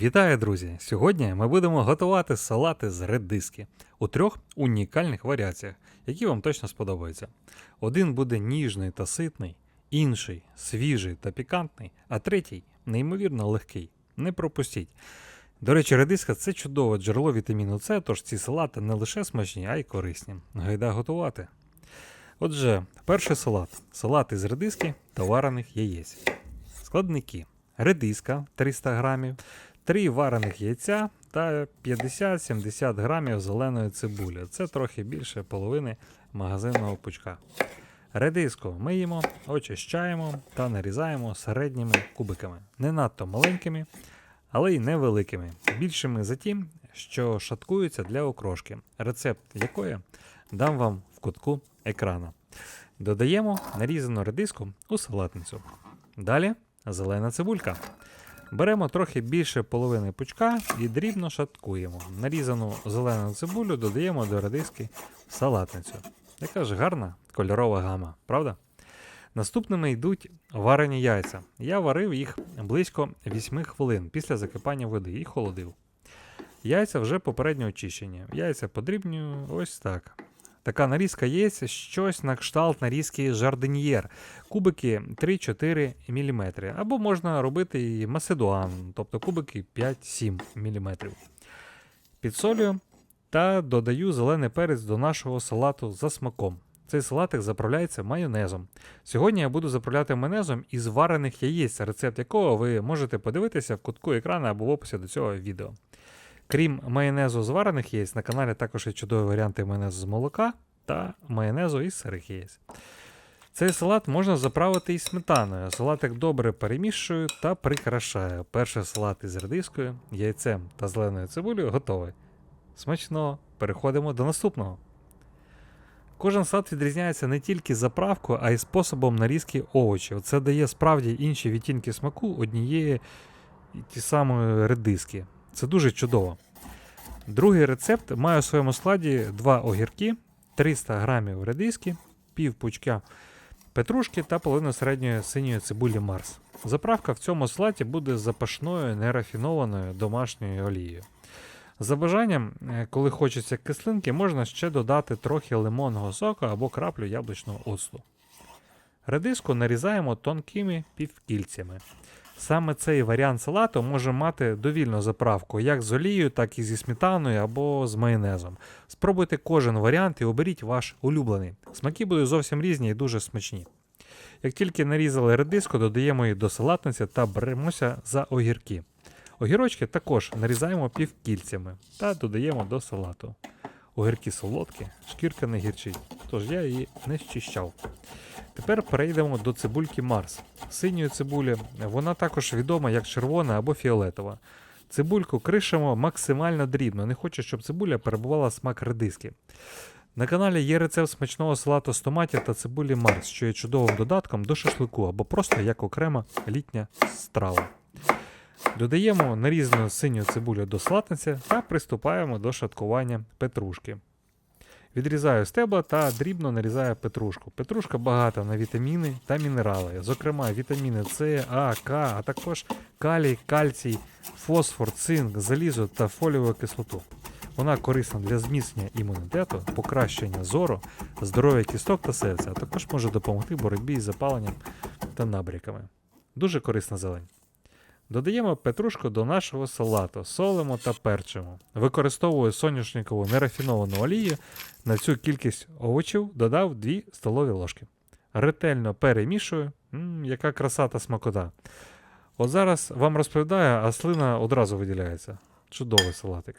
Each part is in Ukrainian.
Вітаю, друзі! Сьогодні ми будемо готувати салати з редиски у трьох унікальних варіаціях, які вам точно сподобаються. Один буде ніжний та ситний, інший свіжий та пікантний, а третій неймовірно легкий. Не пропустіть. До речі, редиска це чудове джерело вітаміну С, тож ці салати не лише смачні, а й корисні. Гайда готувати. Отже, перший салат салат із редиски та варених яєць. Складники: редиска 300 грамів, 3 варених яйця та 50-70 грамів зеленої цибулі. Це трохи більше половини магазинного пучка. Редиску миємо, очищаємо та нарізаємо середніми кубиками. Не надто маленькими, але й невеликими. Більшими за ті, що шаткуються для окрошки, рецепт якої дам вам в кутку екрану. Додаємо нарізану редиску у салатницю. Далі зелена цибулька. Беремо трохи більше половини пучка і дрібно шаткуємо. Нарізану зелену цибулю додаємо до редиски салатницю. Яка ж гарна кольорова гама, правда? Наступними йдуть варені яйця. Я варив їх близько 8 хвилин після закипання води і холодив. Яйця вже попередньо очищені. Яйця подрібнюю ось так. Така нарізка яєць щось на кшталт нарізки жардиньєр. Кубики 3-4 мм. Або можна робити і маседуан, тобто кубики 5-7 мм. Підсолюю та додаю зелений перець до нашого салату за смаком. Цей салатик заправляється майонезом. Сьогодні я буду заправляти майонезом із варених яєць, рецепт якого ви можете подивитися в кутку екрану або в описі до цього відео. Крім майонезу з варених яєць, на каналі також є чудові варіанти майонезу з молока та майонезу із сирих яєць. Цей салат можна заправити із сметаною. Салатик добре перемішую та прикрашаю. Перший салат із редискою, яйцем та зеленою цибулею готовий. Смачно, переходимо до наступного. Кожен салат відрізняється не тільки заправкою, а й способом нарізки овочів. Це дає справді інші відтінки смаку однієї і ті самої редиски. Це дуже чудово. Другий рецепт має у своєму складі два огірки, 300 грамів редиски, пів пучка петрушки та половину середньої синьої цибулі Марс. Заправка в цьому салаті буде запашною нерафінованою домашньою олією. За бажанням, е, коли хочеться кислинки, можна ще додати трохи лимонного соку або краплю яблучного оцту. Редиску нарізаємо тонкими півкільцями. Саме цей варіант салату може мати довільну заправку як з олією, так і зі сметаною або з майонезом. Спробуйте кожен варіант і оберіть ваш улюблений. Смаки будуть зовсім різні і дуже смачні. Як тільки нарізали редиску, додаємо її до салатниці та беремося за огірки. Огірочки також нарізаємо півкільцями та додаємо до салату. Огірки солодкі, шкірка не гірчить, тож я її не щищав. Тепер перейдемо до цибульки Марс. Синьої цибулі вона також відома як червона або фіолетова. Цибульку кришимо максимально дрібно, не хочу, щоб цибуля перебувала смак редиски. На каналі є рецепт смачного салату з томатів та цибулі Марс, що є чудовим додатком до шашлику або просто як окрема літня страва. Додаємо нарізану синю цибулю до салатниці та приступаємо до шаткування петрушки. Відрізаю стебла та дрібно нарізаю петрушку. Петрушка багата на вітаміни та мінерали, зокрема вітаміни С, А, К, а також калій, кальцій, фосфор, цинк, залізо та фоліову кислоту. Вона корисна для зміцнення імунітету, покращення зору, здоров'я кісток та серця, а також може допомогти боротьбі з запаленням та набряками. Дуже корисна зелень. Додаємо петрушку до нашого салату, солимо та перчимо. Використовую соняшникову нерафіновану олію. На цю кількість овочів додав 2 столові ложки. Ретельно перемішую. Мм, яка краса та смакота. От зараз вам розповідаю, а слина одразу виділяється. Чудовий салатик.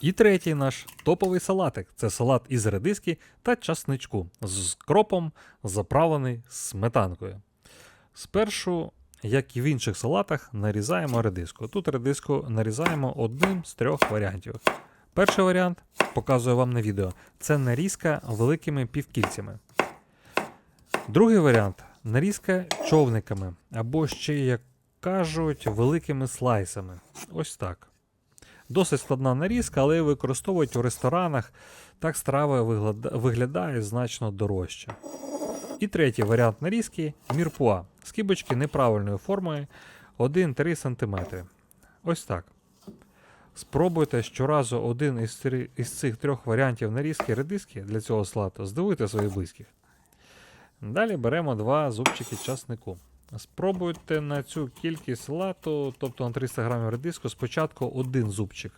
І третій наш топовий салатик це салат із редиски та часничку з кропом, заправлений сметанкою. Спершу, як і в інших салатах, нарізаємо редиску. Тут редиску нарізаємо одним з трьох варіантів. Перший варіант, показую вам на відео, це нарізка великими півкільцями. Другий варіант нарізка човниками, або ще, як кажуть, великими слайсами. Ось так. Досить складна нарізка, але її використовують у ресторанах. Так страва виглядає значно дорожче. І третій варіант нарізки мірпуа. Скибочки неправильної форми 1-3 см. Ось так. Спробуйте щоразу один із, три- із цих трьох варіантів нарізки редиски для цього салату, здивуйте своїх близьких. Далі беремо два зубчики часнику. Спробуйте на цю кількість салату, тобто на 300 грамів редиску, спочатку один зубчик,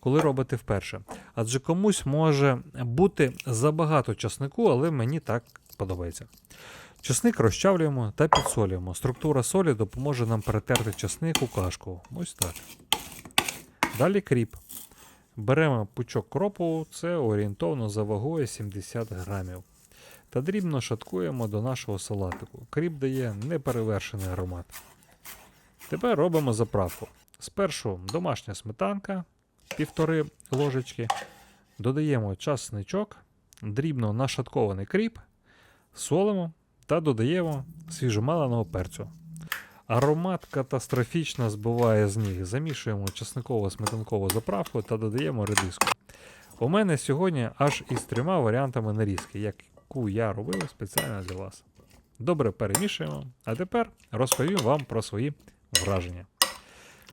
коли робите вперше. Адже комусь може бути забагато часнику, але мені так подобається. Часник розчавлюємо та підсолюємо. Структура солі допоможе нам перетерти часник у кашку. Ось так. Далі кріп. Беремо пучок кропу, це орієнтовно за вагою 70 грамів. Та дрібно шаткуємо до нашого салатику. Кріп дає неперевершений аромат. Тепер робимо заправку. Спершу домашня сметанка, півтори ложечки. Додаємо часничок, дрібно нашаткований кріп, солимо та додаємо свіжомаленого перцю. Аромат катастрофічно збиває з ніг. Замішуємо часниково сметанкову заправку та додаємо редиску. У мене сьогодні аж із трьома варіантами нарізки, яку я робив спеціально для вас. Добре перемішуємо, а тепер розповім вам про свої враження.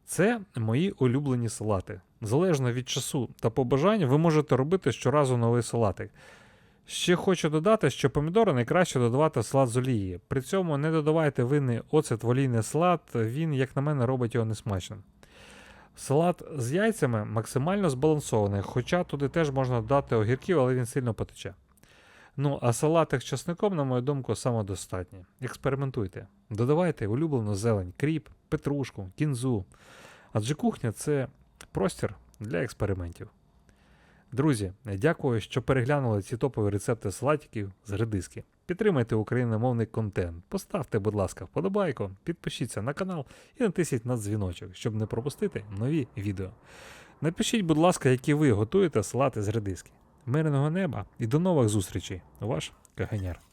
Це мої улюблені салати. Залежно від часу та побажань, ви можете робити щоразу новий салатик. Ще хочу додати, що помідори найкраще додавати в салат з олії. При цьому не додавайте винний оцет в олійний салат, він, як на мене, робить його несмачним. Салат з яйцями максимально збалансований, хоча туди теж можна додати огірків, але він сильно потече. Ну, а салатик з часником, на мою думку, самодостатній. Експериментуйте. Додавайте улюблену зелень, кріп, петрушку, кінзу. Адже кухня це простір для експериментів. Друзі, дякую, що переглянули ці топові рецепти салатиків з редиски. Підтримайте україномовний контент. Поставте, будь ласка, вподобайку, підпишіться на канал і натисніть на дзвіночок, щоб не пропустити нові відео. Напишіть, будь ласка, які ви готуєте салати з редиски. Мирного неба і до нових зустрічей. Ваш Каганяр.